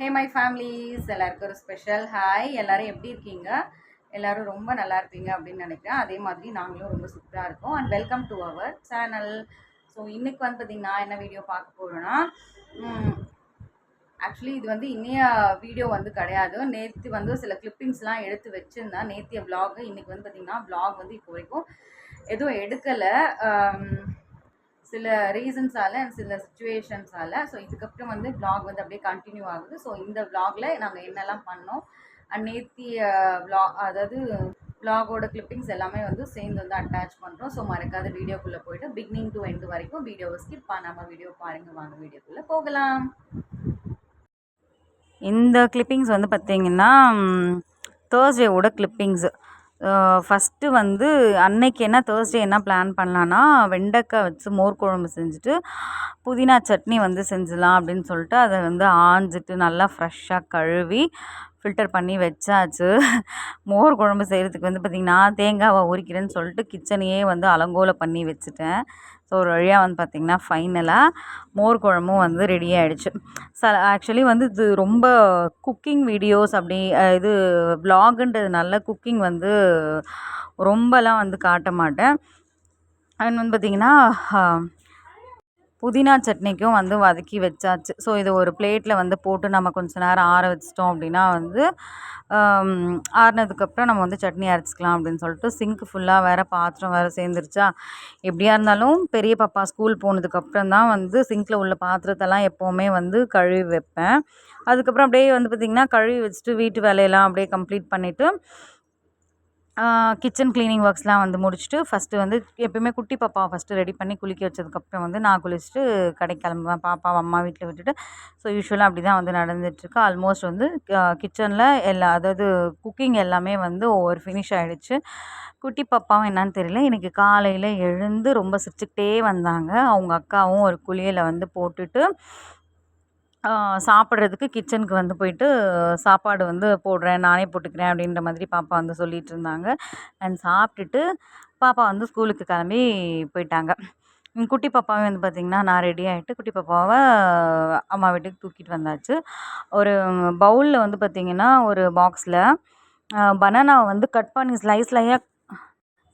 Hey my families எல்லாருக்கும் ஒரு special hi எல்லோரும் எப்படி இருக்கீங்க? எல்லோரும் ரொம்ப நல்லா இருப்பீங்க அப்படின்னு நினைக்கிறேன். அதே மாதிரி நாங்களும் ரொம்ப சூப்பராக இருக்கோம். And welcome to our channel so இன்னைக்கு வந்து பார்த்தீங்கன்னா என்ன வீடியோ பார்க்க போகிறோன்னா ஆக்சுவலி இது வந்து இன்னைய வீடியோ வந்து கிடையாது. நேற்று வந்து சில கிளிப்பிங்ஸ்லாம் எடுத்து வச்சுருந்தேன். நேற்றைய vlog இன்றைக்கி வந்து பார்த்தீங்கன்னா vlog வந்து இப்போ வரைக்கும் எதுவும் எடுக்கலை. சில ரீசன்ஸால சில சுச்சுவேஷன்ஸால ஸோ இதுக்கப்புறம் வந்து vlog வந்து அப்படியே கண்டினியூ ஆகுது. ஸோ இந்த vlogல நாங்கள் என்னெல்லாம் பண்ணோம்? அண்ட் நேத்திய vlog அதாவது vlogஓட கிளிப்பிங்ஸ் எல்லாமே வந்து சேர்ந்து வந்து அட்டாச் பண்ணுறோம் ஸோ மறக்காத வீடியோக்குள்ளே போயிட்டு பிகினிங் டு எண்டு வரைக்கும் வீடியோவை ஸ்கிப் பண்ணாமல் வீடியோ பாருங்கள் வாங்க வீடியோக்குள்ளே போகலாம். இந்த கிளிப்பிங்ஸ் வந்து பார்த்தீங்கன்னா தேர்ஸ்டேவோட கிளிப்பிங்ஸு ஃபஸ்ட்டு வந்து அன்னைக்கு என்ன தேர்ஸ்டே என்ன பிளான் பண்ணலான்னா வெண்டைக்காய் வச்சு மோர் குழம்பு செஞ்சுட்டு புதினா சட்னி வந்து செஞ்சிடலாம் அப்படின்னு சொல்லிட்டு அதை வந்து ஆஞ்சிட்டு நல்லா ஃப்ரெஷ்ஷாக கழுவி ஃபில்டர் பண்ணி வச்சாச்சு. மோர் குழம்பு செய்கிறதுக்கு வந்து பார்த்திங்கன்னா தேங்காவை உரிக்கிறேன்னு சொல்லிட்டு கிச்சனையே வந்து அலங்கோல பண்ணி வச்சுட்டேன். ஸோ ஒரு வழியாக வந்து பார்த்திங்கன்னா ஃபைனலாக மோர் குழம்பும் வந்து ரெடி ஆகிடுச்சு ச ஆக்சுவலி வந்து இது ரொம்ப குக்கிங் வீடியோஸ் அப்படி இது விலாகுன்றதுனால குக்கிங் வந்து ரொம்பலாம் வந்து காட்ட மாட்டேன். அண்ட் வந்து பார்த்திங்கன்னா புதினா சட்னிக்கும் வந்து வதக்கி வச்சாச்சு. ஸோ இதை ஒரு பிளேட்டில் வந்து போட்டு நம்ம கொஞ்ச நேரம் ஆற வச்சிட்டோம் அப்படின்னா வந்து ஆறினதுக்கப்புறம் நம்ம வந்து சட்னி அரைச்சிக்கலாம் அப்படின்னு சொல்லிட்டு சிங்க் ஃபுல்லாக வேறு பாத்திரம் வேறு சேர்ந்துருச்சா? எப்படியா இருந்தாலும் பெரிய பாப்பா ஸ்கூல் போனதுக்கப்புறம் தான் வந்து சிங்கில் உள்ள பாத்திரத்தெல்லாம் எப்போவுமே வந்து கழுவி வைப்பேன். அதுக்கப்புறம் அப்படியே வந்து பார்த்திங்கன்னா கழுவி வச்சுட்டு வீட்டு வேலையெல்லாம் அப்படியே கம்ப்ளீட் பண்ணிவிட்டு கிச்சன் க்ளீனிங் ஒர்க்ஸ்லாம் வந்து முடிச்சுட்டு ஃபஸ்ட்டு வந்து எப்பயுமே குட்டி பாப்பாவை ஃபஸ்ட்டு ரெடி பண்ணி குளிக்க வச்சதுக்கப்புறம் வந்து நான் குளிச்சுட்டு கடைக்கு கிளம்புவேன். பாப்பாவை அம்மா வீட்டில் விட்டுட்டு. ஸோ யூஸ்வலாக அப்படி தான் வந்து நடந்துகிட்ருக்கு ஆல்மோஸ்ட் வந்து கிச்சனில் எல்லா அதாவது குக்கிங் எல்லாமே வந்து ஒவ்வொரு ஃபினிஷ் ஆகிடுச்சு குட்டி பாப்பாவும் என்னன்னு தெரியல. எனக்கு காலையில் எழுந்து ரொம்ப சிரிச்சுக்கிட்டே வந்தாங்க. அவங்க அக்காவும் ஒரு குளியலை வந்து போட்டுட்டு சாப்பிட்றதுக்கு கிச்சனுக்கு வந்து போயிட்டு சாப்பாடு வந்து போடுறேன் நானே போட்டுக்கிறேன் அப்படின்ற மாதிரி பாப்பா வந்து சொல்லிட்டு இருந்தாங்க. அண்ட் சாப்பிட்டுட்டு பாப்பா வந்து ஸ்கூலுக்கு கிளம்பி போயிட்டாங்க. குட்டி பாப்பாவே வந்து பார்த்திங்கன்னா நான் ரெடி ஆகிட்டு குட்டி பாப்பாவை அம்மா வீட்டுக்கு தூக்கிட்டு வந்தாச்சு. ஒரு பவுலில் வந்து பார்த்திங்கன்னா ஒரு பாக்ஸில் பனானாவை வந்து கட் பண்ணி ஸ்லைஸ் ஸ்லையாக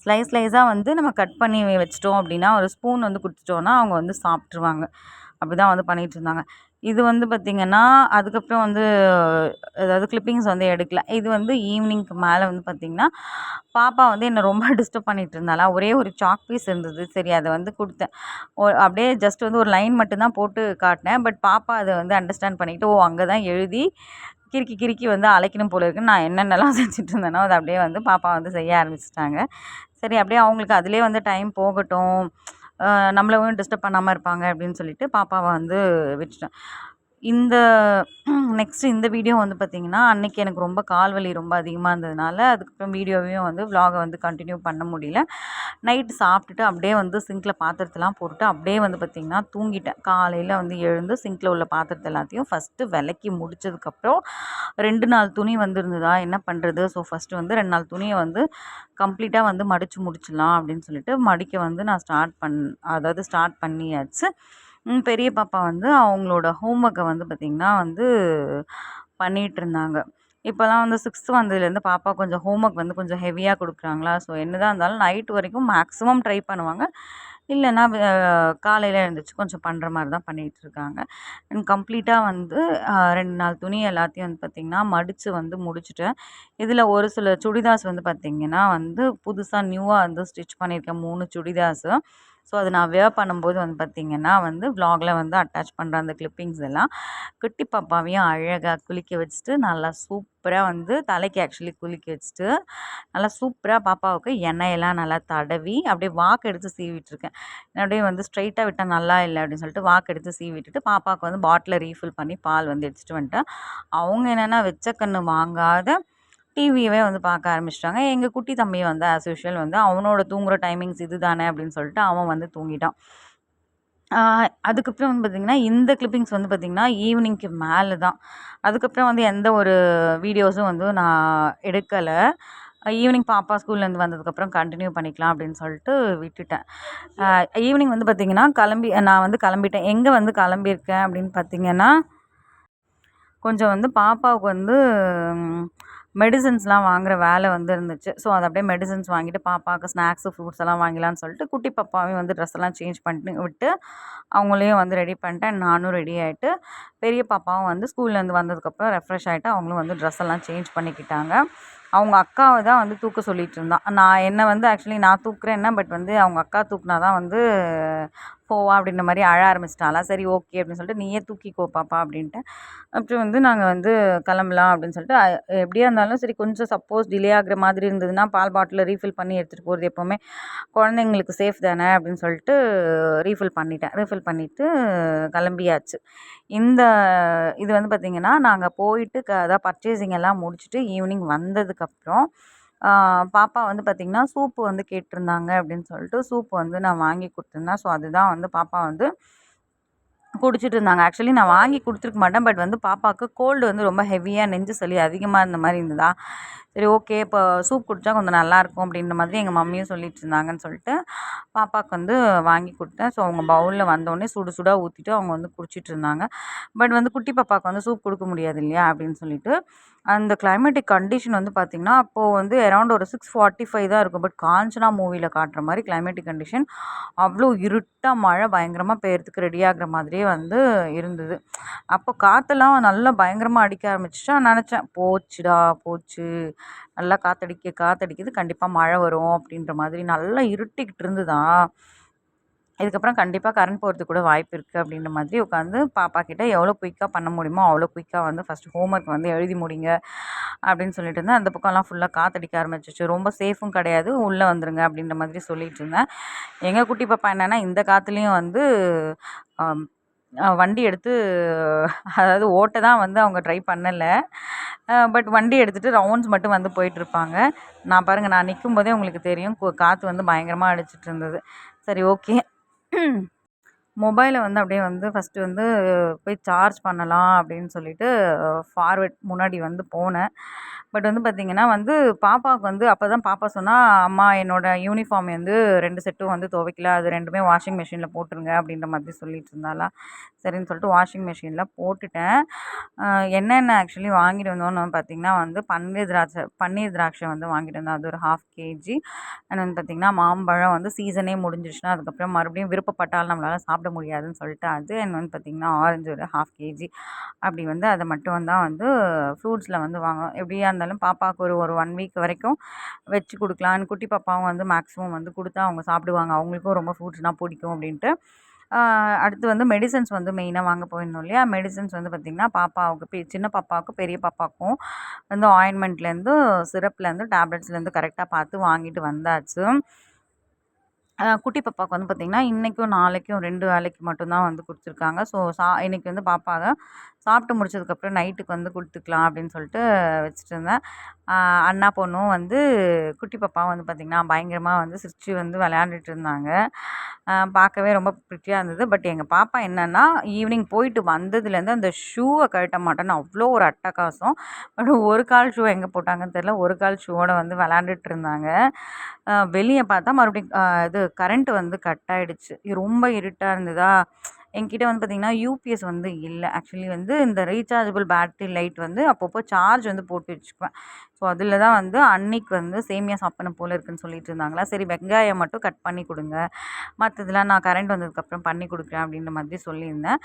ஸ்லைஸ் ஸ்லைஸாக வந்து நம்ம கட் பண்ணி வச்சிட்டோம் அப்படின்னா ஒரு ஸ்பூன் வந்து கொடுத்துட்டோன்னா அவங்க வந்து சாப்பிட்ருவாங்க அப்படி தான் வந்து பண்ணிகிட்டு இருந்தாங்க இது வந்து பார்த்திங்கன்னா அதுக்கப்புறம் வந்து அதாவது கிளிப்பிங்ஸ் வந்து எடுக்கல. இது வந்து ஈவினிங்க்கு மேலே வந்து பார்த்திங்கன்னா பாப்பா வந்து என்னை ரொம்ப டிஸ்டர்ப் பண்ணிகிட்டு இருந்தாளா ஒரே ஒரு சாக் பீஸ் இருந்தது. சரி அதை வந்து கொடுத்தேன். ஓ அப்படியே ஜஸ்ட் வந்து ஒரு லைன் மட்டும்தான் போட்டு காட்டினேன். பட் பாப்பா அதை வந்து அண்டர்ஸ்டாண்ட் பண்ணிக்கிட்டு ஓ அங்கே தான் எழுதி கிறுக்கி கிறுக்கி வந்து அழைக்கணும் போல இருக்குன்னு நான் என்னென்னலாம் செஞ்சுட்டு இருந்தேனோ அதை அப்படியே வந்து பாப்பா வந்து செய்ய ஆரம்பிச்சிட்டாங்க. சரி அப்படியே அவங்களுக்கு அதிலே வந்து டைம் போகட்டும். நம்மளவும் டிஸ்டர்ப் பண்ணாமல் இருப்பாங்க அப்படின்னு சொல்லிட்டு பாப்பாவை வந்து விட்டுட்டேன். இந்த நெக்ஸ்ட் இந்த வீடியோ வந்து பார்த்திங்கன்னா அன்னைக்கு எனக்கு ரொம்ப கால் வலி ரொம்ப அதிகமாக இருந்ததுனால அதுக்கப்புறம் வீடியோவையும் வந்து விலாகை வந்து கண்டினியூ பண்ண முடியல. நைட்டு சாப்பிட்டுட்டு அப்படியே வந்து சிங்கில் பாத்திரத்தெல்லாம் போட்டுட்டு அப்படியே வந்து பார்த்திங்கன்னா தூங்கிட்டேன். காலையில் வந்து எழுந்து சிங்கில் உள்ள பாத்திரத்தை எல்லாத்தையும் ஃபஸ்ட்டு விளக்கி முடிச்சதுக்கப்புறம் ரெண்டு நாள் துணி வந்துருந்ததா என்ன பண்ணுறது ஸோ ஃபஸ்ட்டு வந்து ரெண்டு நாள் துணியை வந்து கம்ப்ளீட்டாக வந்து மடித்து முடிச்சிடலாம் அப்படின்னு சொல்லிட்டு மடிக்க வந்து நான் ஸ்டார்ட் பண் அதாவது ஸ்டார்ட் பண்ணியாச்சு. பெரிய பாப்பா வந்து அவங்களோட ஹோம்ஒர்க்கை வந்து பார்த்திங்கன்னா வந்து பண்ணிகிட்டு இருந்தாங்க இப்போலாம் வந்து சிக்ஸ்த்து வந்ததுலேருந்து பாப்பா கொஞ்சம் ஹோம்ஒர்க் வந்து கொஞ்சம் ஹெவியாக கொடுக்குறாங்களா? ஸோ என்னதான் இருந்தாலும் நைட் வரைக்கும் மேக்ஸிமம் ட்ரை பண்ணுவாங்க. இல்லைன்னா காலையில் எழுந்திரிச்சு கொஞ்சம் பண்ணுற மாதிரி தான் பண்ணிகிட்டு இருக்காங்க அண்ட் கம்ப்ளீட்டாக வந்து ரெண்டு நாள் துணி எல்லாத்தையும் வந்து பார்த்திங்கன்னா மடித்து வந்து முடிச்சுட்டேன். இதில் ஒரு சில சுடிதார்ஸ் வந்து பார்த்திங்கன்னா வந்து புதுசாக நியூவாக வந்து ஸ்டிச் பண்ணியிருக்கேன். மூணு சுடிதார்ஸு. ஸோ அது நான் வேர் பண்ணும்போது வந்து பார்த்திங்கன்னா வந்து vlogல வந்து அட்டாச் பண்ணுற அந்த கிளிப்பிங்ஸ் எல்லாம் குட்டி பாப்பாவையும் அழகாக குளிக்க வச்சுட்டு நல்லா சூப்பராக வந்து தலைக்கு ஆக்சுவலி குளிக்க வச்சுட்டு நல்லா சூப்பராக பாப்பாவுக்கு எண்ணெயெல்லாம் நல்லா தடவி அப்படியே வாக்கு எடுத்து சீவிட்டுருக்கேன். அப்படியே வந்து ஸ்ட்ரைட்டாக விட்டால் நல்லா இல்லை அப்படின்னு சொல்லிட்டு வாக்கு எடுத்து சீவி பாப்பாவுக்கு வந்து பாட்டிலில் ரீஃபில் பண்ணி பால் வந்து எடுத்துகிட்டு வந்துட்டேன். அவங்க என்னென்னா வெச்ச கன்று வாங்காத டிவியவே வந்து பார்க்க ஆரம்பிச்சிட்டாங்க. எங்கள் குட்டி தம்பி வந்து ஆஸ் யூஷுவல் வந்து அவனோட தூங்குகிற டைமிங்ஸ் இது தானே அப்படின்னு சொல்லிட்டு அவன் வந்து தூங்கிட்டான். அதுக்கப்புறம் வந்து பார்த்திங்கன்னா இந்த கிளிப்பிங்ஸ் வந்து பார்த்திங்கன்னா ஈவினிங்க்கு மேலே தான் அதுக்கப்புறம் வந்து எந்த ஒரு வீடியோஸும் வந்து நான் எடுக்கலை. ஈவினிங் பாப்பா ஸ்கூல்லேருந்து வந்ததுக்கப்புறம் கண்டினியூ பண்ணிக்கலாம் அப்படின்னு சொல்லிட்டு விட்டுட்டேன். ஈவினிங் வந்து பார்த்திங்கன்னா கிளம்பி நான் வந்து கிளம்பிட்டேன். எங்கே வந்து கிளம்பியிருக்கேன் அப்படின்னு பார்த்திங்கன்னா கொஞ்சம் வந்து பாப்பாவுக்கு வந்து மெடிசன்ஸ்லாம் வாங்குகிற வேலை வந்து இருந்துச்சு. ஸோ அதை அப்படியே மெடிசன்ஸ் வாங்கிட்டு பாப்பாவுக்கு ஸ்நாக்ஸு ஃப்ரூட்ஸ் எல்லாம் வாங்கலாம்னு சொல்லிட்டு குட்டி பாப்பாவையும் வந்து ட்ரெஸ் எல்லாம் சேஞ்ச் பண்ணிட்டு விட்டு அவங்களையும் வந்து ரெடி பண்ணிட்டேன் நானும் ரெடி ஆகிட்டு பெரிய பாப்பாவும் வந்து ஸ்கூல்லேருந்து வந்ததுக்கப்புறம் ரெஃப்ரெஷ் ஆகிட்டு அவங்களும் வந்து ட்ரெஸ் எல்லாம் சேஞ்ச் பண்ணிக்கிட்டாங்க. அவங்க அக்காவை தான் வந்து தூக்க சொல்லிட்டு இருந்தான். நான் என்னை வந்து ஆக்சுவலி நான் தூக்குறேன்னா பட் வந்து அவங்க அக்கா தூக்குனா தான் வந்து போவா அப்படின்ற மாதிரி அழ ஆரம்பிச்சிட்டாளா? சரி ஓகே அப்படின்னு சொல்லிட்டு நீயே தூக்கிக்கோ பாப்பா அப்படின்ட்டு. அப்புறம் வந்து நாங்கள் வந்து கிளம்பலாம் அப்படின்னு சொல்லிட்டு எப்படியா இருந்தாலும் சரி கொஞ்சம் சப்போஸ் டிலே ஆகிற மாதிரி இருந்ததுன்னா பால் பாட்டிலில் ரீஃபில் பண்ணி எடுத்துகிட்டு போகிறது எப்போவுமே குழந்தைங்களுக்கு சேஃப் தானே அப்படின்னு சொல்லிட்டு ரீஃபில் பண்ணிட்டேன். ரீஃபில் பண்ணிவிட்டு கிளம்பியாச்சு. இந்த இது வந்து பார்த்திங்கன்னா நாங்கள் போயிட்டு க அதான் பர்ச்சேசிங் எல்லாம் முடிச்சுட்டு ஈவினிங் வந்ததுக்கப்புறம் பாப்பா வந்து பார்த்திங்கன்னா சூப்பு வந்து கேட்டிருந்தாங்க அப்படின்னு சொல்லிட்டு சூப் வந்து நான் வாங்கி கொடுத்துருந்தேன். ஸோ அதுதான் வந்து பாப்பா வந்து குடிச்சிட்டு இருந்தாங்க ஆக்சுவலி நான் வாங்கி கொடுத்துருக்க மாட்டேன். பட் வந்து பாப்பாவுக்கு கோல்டு வந்து ரொம்ப ஹெவியாக நெஞ்சு சளி அதிகமாக இருந்த மாதிரி இருந்ததா? சரி ஓகே. இப்போ சூப் குடித்தா கொஞ்சம் நல்லாயிருக்கும் அப்படின்ற மாதிரி எங்கள் மம்மியும் சொல்லிட்டு இருந்தாங்கன்னு சொல்லிட்டு பாப்பாவுக்கு வந்து வாங்கி கொடுத்தேன். ஸோ அவங்க பவுலில் வந்தோடனே சுடு சுடாக ஊற்றிட்டு அவங்க வந்து குடிச்சிட்டு இருந்தாங்க பட் வந்து குட்டி பாப்பாவுக்கு வந்து சூப் கொடுக்க முடியாது இல்லையா அப்படின்னு சொல்லிட்டு அந்த கிளைமேட்டிக் கண்டிஷன் வந்து பார்த்திங்கன்னா அப்போது வந்து அரௌண்ட் ஒரு சிக்ஸ் ஃபார்ட்டி ஃபைவ் தான் இருக்கும். பட் காஞ்சனா மூவியில் காட்டுற மாதிரி கிளைமேட்டிக் கண்டிஷன் அவ்வளோ இருட்டாக மழை பயங்கரமாக பெய்யறதுக்கு ரெடி ஆகிற மாதிரியே வந்து இருந்தது. அப்போ காற்றெல்லாம் நல்லா பயங்கரமாக அடிக்க ஆரம்பிச்சிச்சா. நினச்சேன் போச்சுடா போச்சு. நல்லா காற்றடிக்க காற்றடிக்குது கண்டிப்பாக மழை வரும் அப்படின்ற மாதிரி நல்லா இருட்டிக்கிட்டு இருந்துதான் இதுக்கப்புறம் கண்டிப்பாக கரண்ட் போகிறதுக்கு கூட வாய்ப்பு இருக்குது அப்படின்ற மாதிரி உட்காந்து பாப்பா கிட்டே எவ்வளோ குயிக்காக பண்ண முடியுமோ அவ்வளோ குயிக்காக வந்து ஃபஸ்ட்டு ஹோம் ஒர்க் வந்து எழுதி முடிங்க அப்படின்னு சொல்லிட்டு இருந்தேன். அந்த பக்கம்லாம் ஃபுல்லாக காற்றடிக்க ஆரம்பிச்சிச்சு. ரொம்ப சேஃபும் கிடையாது. உள்ளே வந்துருங்க அப்படின்ற மாதிரி சொல்லிட்டு இருந்தேன். எங்கள் குட்டி பாப்பா என்னென்னா இந்த காற்றுலேயும் வந்து வண்டி எடுத்து அதாவது ஓட்ட தான் வந்து அவங்க ட்ரை பண்ணலை. பட் வண்டி எடுத்துகிட்டு ரவுண்ட்ஸ் மட்டும் வந்து போயிட்டுருப்பாங்க நான் பாருங்கள் நான் நிற்கும் போதே உங்களுக்கு தெரியும். காற்று வந்து பயங்கரமாக அடிச்சிட்டு இருந்தது. சரி ஓகே மொபைலை வந்து அப்படியே வந்து ஃபஸ்ட்டு வந்து போய் சார்ஜ் பண்ணலாம் அப்படின்னு சொல்லிட்டு ஃபார்வர்ட் முன்னாடி வந்து போனேன். பட் வந்து பார்த்திங்கன்னா வந்து பாப்பாவுக்கு வந்து அப்போ தான் பாப்பா சொன்னால் அம்மா என்னோடய யூனிஃபார்ம் வந்து ரெண்டு செட்டும் வந்து துவைக்கல. அது ரெண்டுமே வாஷிங் மிஷினில் போட்டுருங்க அப்படின்ற மாதிரி சொல்லிட்டு இருந்தாலா சரின்னு சொல்லிட்டு வாஷிங் மிஷினில் போட்டுட்டேன். என்னென்ன ஆக்சுவலி வாங்கிட்டு வந்தோன்னு பார்த்திங்கன்னா வந்து பன்னீர் திராட்சை பன்னீர் திராட்சை வந்து வாங்கிட்டு வந்தோம் அது ஒரு ஹாஃப் கேஜி அண்ட் வந்து பார்த்திங்கன்னா மாம்பழம் வந்து சீசனே முடிஞ்சிருச்சுன்னா அதுக்கப்புறம் மறுபடியும் விருப்பப்பட்டாலும் நம்மளால் சாப்பிட முடியாதுன்னு சொல்லிட்டு அது அண்ட் வந்து பார்த்திங்கன்னா ஆரஞ்சு ஒரு ஹாஃப் கேஜி அப்படி வந்து அதை மட்டும் தான் வந்து ஃப்ரூட்ஸில் வந்து வாங்கணும் எப்படியா இருந்தாலும் பாப்பாவுக்கு ஒரு ஒரு ஒன் வீக் வரைக்கும் வச்சு கொடுக்கலான்னு குட்டி பாப்பாவும் வந்து மேக்ஸிமம் வந்து கொடுத்தா அவங்க சாப்பிடுவாங்க. அவங்களுக்கும் ரொம்ப ஃப்ரூட்ஸ்னால் பிடிக்கும் அப்படின்ட்டு. அடுத்து வந்து மெடிசன்ஸ் வந்து மெயினாக வாங்க போயிருந்தோம் இல்லையா? மெடிசன்ஸ் வந்து பார்த்திங்கன்னா பாப்பாவுக்கு பெ சின்ன பாப்பாவுக்கும் பெரிய பாப்பாவுக்கும் வந்து ஆயின்மெண்ட்லேருந்து சிரப்லேருந்து டேப்லெட்ஸ்லேருந்து கரெக்டாக பார்த்து வாங்கிட்டு வந்தாச்சு. குட்டி பாப்பாவுக்கு வந்து பார்த்திங்கன்னா இன்றைக்கும் நாளைக்கும் ரெண்டு வேலைக்கு மட்டும்தான் வந்து கொடுத்துருக்காங்க. ஸோ சா இன்றைக்கி வந்து பாப்பாவை சாப்பிட்டு முடிச்சதுக்கப்புறம் நைட்டுக்கு வந்து கொடுத்துக்கலாம் அப்படின்னு சொல்லிட்டு வச்சுட்டு இருந்தேன். அண்ணா பொண்ணும் வந்து குட்டி பாப்பாவும் வந்து பார்த்திங்கன்னா பயங்கரமாக வந்து சிரித்து வந்து விளையாண்டுட்டு இருந்தாங்க. பார்க்கவே ரொம்ப பிரிட்டியாக இருந்தது. பட் எங்கள் பாப்பா என்னென்னா ஈவினிங் போயிட்டு வந்ததுலேருந்து அந்த ஷூவை கழட்ட மாட்டேன்னு அவ்வளோ ஒரு அட்டகாசம். பட் ஒரு கால் ஷூ எங்கே போட்டாங்கன்னு தெரில ஒரு கால் ஷூவோட வந்து விளாண்டுட்டு இருந்தாங்க. வெளியே பார்த்தா மறுபடியும் இது கரண்ட்டு வந்து கட் ஆகிடுச்சு ரொம்ப இருட்டாக இருந்ததா? என்கிட்ட வந்து பார்த்திங்கன்னா யூபிஎஸ் வந்து இல்லை. ஆக்சுவலி வந்து இந்த ரீசார்ஜபிள் பேட்ரி லைட் வந்து அப்பப்போ சார்ஜ் வந்து போட்டு வச்சுக்குவேன். ஸோ அதில் தான் வந்து அன்னைக்கு வந்து சேமியா சாப்பிடணும் போல் இருக்குன்னு சொல்லிட்டு இருந்தாங்களா? சரி வெங்காயம் மட்டும் கட் பண்ணி கொடுங்க. மற்றதெல்லாம் நான் கரண்ட் வந்ததுக்கப்புறம் பண்ணி கொடுக்குறேன் அப்படின்ற மாதிரி சொல்லியிருந்தேன்.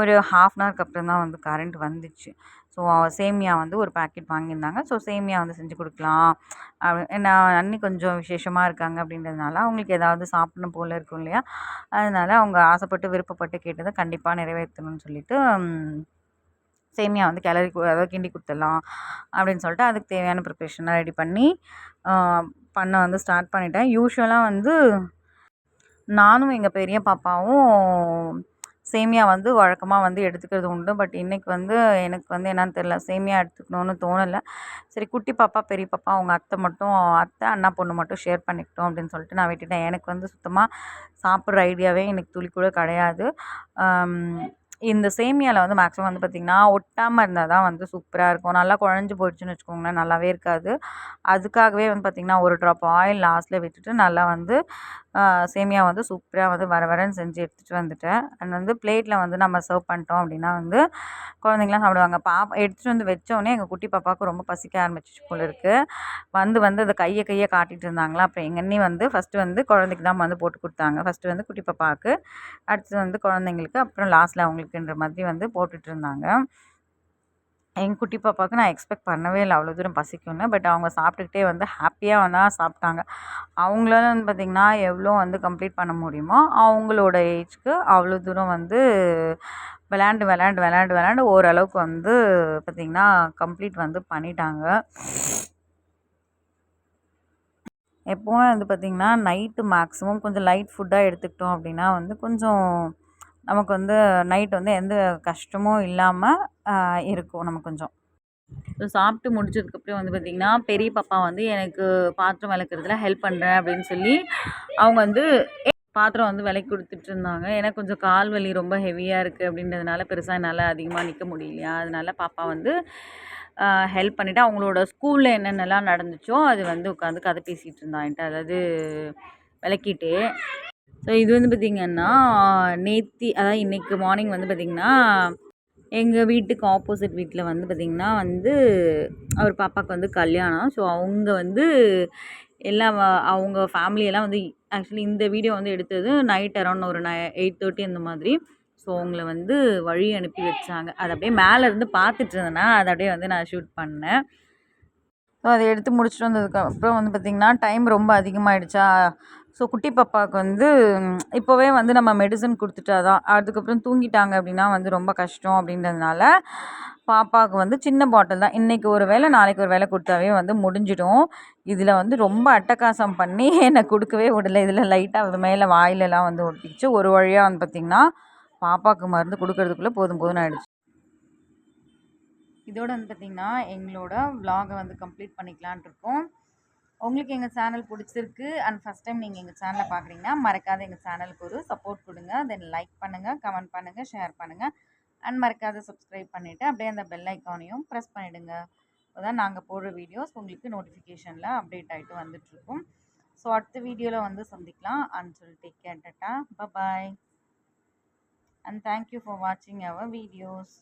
ஒரு ஹாஃப் அன் ஹவருக்கு அப்புறம் தான் வந்து கரண்ட் வந்துச்சு. ஸோ சேமியா வந்து ஒரு பாக்கெட் வாங்கியிருந்தாங்க. ஸோ சேமியா வந்து செஞ்சு கொடுக்கலாம். ஏன்னா அன்னி கொஞ்சம் விசேஷமாக இருக்காங்க அப்படின்றதுனால அவங்களுக்கு ஏதாவது சாப்பிடணும் போல் இருக்கும் இல்லையா? அதனால அவங்க ஆசைப்பட்டு விருப்பப்பட்டு கேட்டதை கண்டிப்பாக நிறைவேற்றணும்னு சொல்லிட்டு சேமியா வந்து கிளறி அதாவது கிண்டி கொடுத்துடலாம் அப்படின்னு சொல்லிட்டு அதுக்கு தேவையான ப்ரிப்ரேஷன்லாம் ரெடி பண்ணி பண்ண வந்து ஸ்டார்ட் பண்ணிட்டேன். யூஸ்வலாக வந்து நானும் எங்கள் பெரிய பாப்பாவும் சேமியா வந்து வழக்கமாக வந்து எடுத்துக்கிறது உண்டு. பட் இன்றைக்கி வந்து எனக்கு வந்து என்னென்னு தெரில சேமியா எடுத்துக்கணும்னு தோணலை. சரி குட்டி பாப்பா பெரிய பாப்பா அவங்க அத்தை மட்டும் அத்தை அண்ணா பொண்ணு மட்டும் ஷேர் பண்ணிக்கிட்டோம் அப்படின்னு சொல்லிட்டு நான் விட்டுட்டேன். எனக்கு வந்து சுத்தமாக சாப்பிட்ற ஐடியாவே எனக்கு துளி கூட கிடையாது. இந்த சேமியாவில் வந்து மேக்ஸிமம் வந்து பார்த்திங்கன்னா ஒட்டாமல் இருந்தால் தான் வந்து சூப்பராக இருக்கும். நல்லா குழஞ்சி போயிடுச்சுன்னு வச்சுக்கோங்களேன் நல்லாவே இருக்காது. அதுக்காகவே வந்து பார்த்திங்கன்னா ஒரு ட்ராப் ஆயில் லாஸ்ட்டில் விட்டுட்டு நல்லா வந்து சேமியா வந்து சூப்பராக வந்து வர வரன்னு செஞ்சு எடுத்துகிட்டு வந்துட்டேன். அண்ட் வந்து பிளேட்டில் வந்து நம்ம சர்வ் பண்ணிட்டோம் அப்படின்னா வந்து குழந்தைங்களாம் சாப்பிடுவாங்க. பாப்பா எடுத்துகிட்டு வந்து வச்சோடனே எங்கள் குட்டி பாப்பாவுக்கு ரொம்ப பசிக்க ஆரம்பிச்சிச்சு போல இருக்குது வந்து வந்து அதை கையை கையை காட்டிகிட்டு இருந்தாங்களா? அப்புறம் எங்கள் அண்ணி வந்து ஃபஸ்ட்டு வந்து குழந்தைக்கு தான் வந்து போட்டு கொடுத்தாங்க. ஃபஸ்ட்டு வந்து குட்டி பாப்பாவுக்கு அடுத்தது வந்து குழந்தைங்களுக்கு அப்புறம் லாஸ்ட்டில் அவங்களுக்கு அவங்களுக்குன்ற மாதிரி வந்து போட்டுட்டு இருந்தாங்க எங்கள் குட்டி பாப்பாவுக்கு நான் எக்ஸ்பெக்ட் பண்ணவே இல்லை அவ்வளோ தூரம் பசிக்கும்னு. பட் அவங்க சாப்பிட்டுக்கிட்டே வந்து ஹாப்பியாக வேணால் சாப்பிட்டாங்க. அவங்களால வந்து பார்த்திங்கன்னா எவ்வளோ வந்து கம்ப்ளீட் பண்ண முடியுமோ அவங்களோட ஏஜ்க்கு அவ்வளோ தூரம் வந்து விளையாண்டு விளையாண்டு விளையாண்டு விளையாண்டு ஓரளவுக்கு வந்து பார்த்திங்கன்னா கம்ப்ளீட் வந்து பண்ணிட்டாங்க. எப்போவும் வந்து பார்த்திங்கன்னா நைட்டு மேக்ஸிமம் கொஞ்சம் லைட் ஃபுட்டாக எடுத்துக்கிட்டோம் அப்படின்னா வந்து கொஞ்சம் நமக்கு வந்து நைட் வந்து எந்த கஷ்டமும் இல்லாமல் இருக்கும் நமக்கு கொஞ்சம். ஸோ சாப்பிட்டு முடிச்சதுக்கப்புறம் வந்து பார்த்திங்கன்னா பெரிய பாப்பா வந்து எனக்கு பாத்திரம் விளக்குறதுல ஹெல்ப் பண்ணுறேன் அப்படின்னு சொல்லி அவங்க வந்து பாத்திரம் வந்து விலைக்கு கொடுத்துட்டு இருந்தாங்க. ஏன்னா கொஞ்சம் கால் வலி ரொம்ப ஹெவியாக இருக்குது அப்படின்றதுனால பெருசாக என்னால் அதிகமாக நிற்க முடியலையா? அதனால பாப்பா வந்து ஹெல்ப் பண்ணிவிட்டு அவங்களோட ஸ்கூலில் என்னென்னலாம் நடந்துச்சோ அது வந்து உட்காந்து கதை பேசிகிட்டு இருந்தான் என்கிட்ட. அதாவது விளக்கிட்டு ஸோ இது வந்து பார்த்திங்கன்னா நேத்தி அதாவது இன்னைக்கு மார்னிங் வந்து பார்த்திங்கன்னா எங்கள் வீட்டுக்கு ஆப்போசிட் வீட்டில் வந்து பார்த்திங்கன்னா வந்து அவர் பாப்பாவுக்கு வந்து கல்யாணம். ஸோ அவங்க வந்து எல்லாம் அவங்க ஃபேமிலியெல்லாம் வந்து ஆக்சுவலி இந்த வீடியோ வந்து எடுத்தது நைட் அரௌண்ட் ஒரு நை எயிட் தேர்ட்டி அந்த மாதிரி. ஸோ அவங்கள வந்து வழி அனுப்பி வச்சாங்க. அதை அப்படியே மேலே இருந்து பார்த்துட்டு இருந்தேன்னா அதை அப்படியே வந்து நான் ஷூட் பண்ணேன். ஸோ அதை எடுத்து முடிச்சுட்டு வந்ததுக்கு அப்புறம் வந்து பார்த்திங்கன்னா டைம் ரொம்ப அதிகமாகிடுச்சா ஸோ குட்டி பாப்பாவுக்கு வந்து இப்போவே வந்து நம்ம மெடிசன் கொடுத்துட்டா தான் அதுக்கப்புறம் தூங்கிட்டாங்க அப்படின்னா வந்து ரொம்ப கஷ்டம் அப்படின்றதுனால பாப்பாவுக்கு வந்து சின்ன பாட்டில் தான். இன்றைக்கி ஒரு வேளை நாளைக்கு ஒரு வேளை கொடுத்தாவே வந்து முடிஞ்சிடும். இதில் வந்து ரொம்ப அட்டகாசம் பண்ணி என்னை கொடுக்கவே விடல. இதில் லைட்டாக அது மேலே வாயிலெலாம் வந்து ஒட்டிக்கிச்சு ஒரு வழியாக வந்து பார்த்திங்கன்னா பாப்பாவுக்கு மருந்து கொடுக்கறதுக்குள்ளே போதும் போதும் ஆகிடுச்சு இதோட வந்து பார்த்திங்கன்னா எங்களோட விலாகை வந்து கம்ப்ளீட் பண்ணிக்கலான் இருக்கோம். உங்களுக்கு எங்கள் சேனல் பிடிச்சிருக்கு அண்ட் ஃபஸ்ட் டைம் நீங்கள் எங்கள் சேனலை பார்க்குறீங்கன்னா மறக்காத எங்கள் சேனலுக்கு ஒரு சப்போர்ட் கொடுங்க. தென் லைக் பண்ணுங்கள் கமெண்ட் பண்ணுங்கள் ஷேர் பண்ணுங்கள் அண்ட் மறக்காத சப்ஸ்கிரைப் பண்ணிவிட்டு அப்படியே அந்த பெல் ஐக்கானையும் ப்ரெஸ் பண்ணிவிடுங்க அப்போதான் நாங்கள் போடுற வீடியோஸ் உங்களுக்கு நோட்டிஃபிகேஷனில் அப்டேட் ஆகிட்டு வந்துட்ருக்கோம் ஸோ அடுத்த வீடியோவில் வந்து சந்திக்கலாம். அண்ட் சொல்லி take care tata bye and thank you for வாட்சிங் அவர் வீடியோஸ்